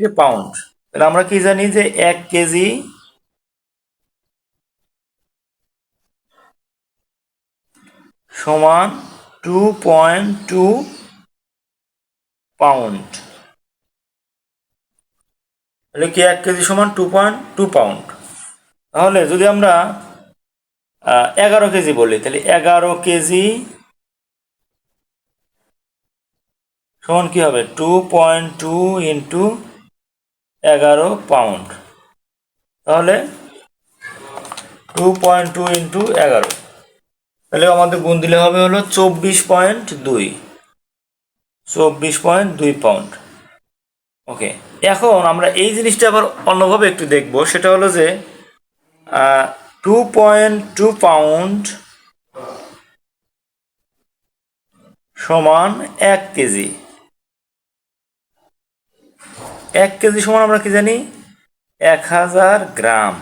থেকে পাউন্ড তাহলে আমরা কি জানি যে এক কেজি সমান টু পয়েন্ট টু পাউন্ড তাহলে কি এক কেজি সমান টু পয়েন্ট টু পাউন্ড তাহলে যদি আমরা এগারো কেজি বলি, তাহলে এগারো কেজি সমান কি হবে? টু পয়েন্ট টু ইন্টু এগারো পাউন্ড তাহলে টু পয়েন্ট টু ইন্টু এগারো। তাহলে আমাদের গুণ দিলে হবে হলো চব্বিশ পয়েন্ট দুই। চব্বিশ পয়েন্ট দুই পাউন্ড ওকে, এখন আমরা এই জিনিসটা আবার অন্যভাবে একটু দেখব। সেটা হলো যে টু পয়েন্ট টু পাউন্ড সমান এক কেজি। এক কেজি সমান আমরা কি জানি? এক হাজার গ্রাম।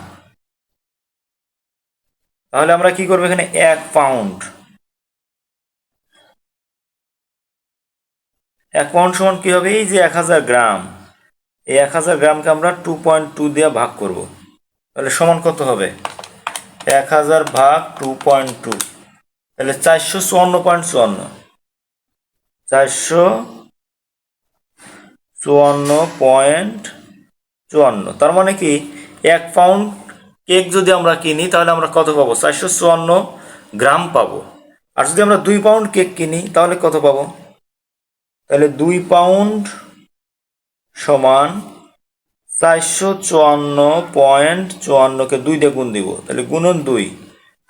তাহলে আমরা কি করব এখানে? এক পাউন্ড। এক পাউন্ড সমান কি হবে? এই যে এক হাজার গ্রাম। এই এক হাজার গ্রামকে আমরা টু পয়েন্ট টু দিয়ে ভাগ করব। তাহলে সমান কত হবে? এক হাজার ভাগ টু পয়েন্ট টু তাহলে চারশো চুয়ান্ন পয়েন্ট চুয়ান্ন। চারশো চুয়ান্ন পয়েন্ট চুয়ান্ন। তার মানে কি, এক পাউন্ড কেক যদি আমরা কিনি, তাহলে আমরা কত পাবো? চারশো চুয়ান্ন গ্রাম পাবো। আর যদি আমরা দুই পাউন্ড কেক কিনি, তাহলে কত পাবো? তাহলে দুই পাউন্ড সমান চারশো চুয়ান্ন পয়েন্ট চুয়ান্নকে দুই দিয়ে গুণ দিব। তাহলে গুণন দুই।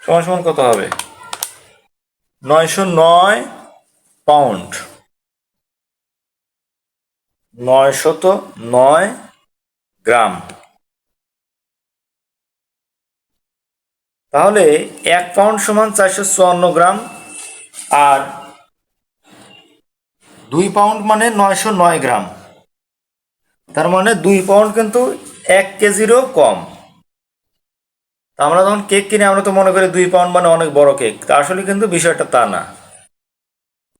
সমান সমান কত হবে? নয়শো নয় পাউন্ড। নয়শত নয় গ্রাম। তাহলে এক পাউন্ড সমান চারশো চুয়ান্ন গ্রাম আর দুই পাউন্ড মানে নয়শো নয় গ্রাম। তার মানে দুই পাউন্ড কিন্তু এক কেজিরও কম। আমরা যখন কেক কিনে, আমরা তো মনে করি দুই পাউন্ড মানে অনেক বড় কেক। তা আসলে কিন্তু বিষয়টা তা না।